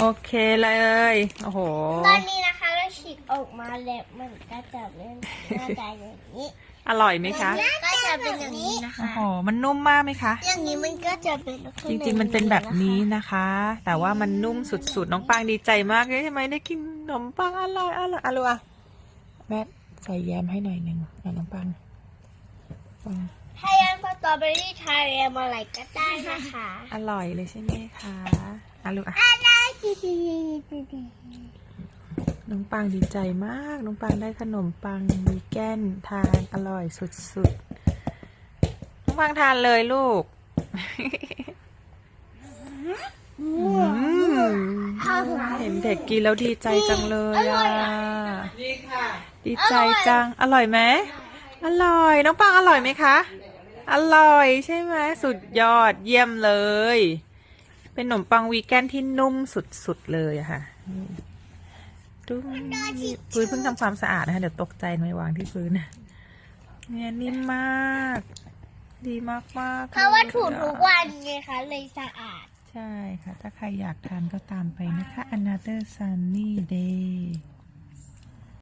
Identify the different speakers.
Speaker 1: โอเคเลย โอ้โห
Speaker 2: ตอนนี้นะคะเราฉีกออกมาแล้วมันก็จะเป็นหน้าตาอย่างนี้
Speaker 1: อร่อยไหมคะ
Speaker 2: ก็จะเป็นอย่างนี้นะ
Speaker 1: โอ้
Speaker 2: คะ
Speaker 1: โห มันนุ่มมากไหมคะ
Speaker 2: อย่างนี้มันก็จะเป็น
Speaker 1: จริงๆ มันเป็นแบบนี้นะคะ แต่ว่ามันนุ่มสุดๆ น้องปังดีใจมากเลยใช่ไหมได้กินขนมปังอร่อยอร่อยอร่อยแม่ใส่แยมให้หน่อยหนึ่งอะน้องปังปัง
Speaker 2: ไทยอันสตรอเบอรี่ไทยแอมอะไรก็ได้นะคะ
Speaker 1: อร่อยเลยใช่ไหมคะอะลูกอะ
Speaker 2: ได้ดีดีดี
Speaker 1: น้องปังดีใจมาก น้องปังได้ขนมปังวีแกนทานอร่อยสุดๆ น้องปังทานเลยลูกอืมเห็นเด็กกินแล้วดีใจจังเลยอะดีใจจัง อร่อยไหม อร่อย น้องปังอร่อยไหมคะ อร่อยใช่ไหม สุดยอดเยี่ยมเลย เป็นขนมปังวีแกนที่นุ่มสุด ๆ เลยอะค่ะนี่ดูพื้นเพิ่งทำความสะอาดนะคะ เดี๋ยวตกใจไม่วางที่พื้นนะเนี่ยนิ่มมาก ดีมากๆ
Speaker 2: เพราะว่าถู
Speaker 1: ลยอะ
Speaker 2: ทุกวันไงคะเลยสะอาด
Speaker 1: ใช่ค่ะ ถ้าใครอยากทานก็ตามไปนะคะ Another Sunny Day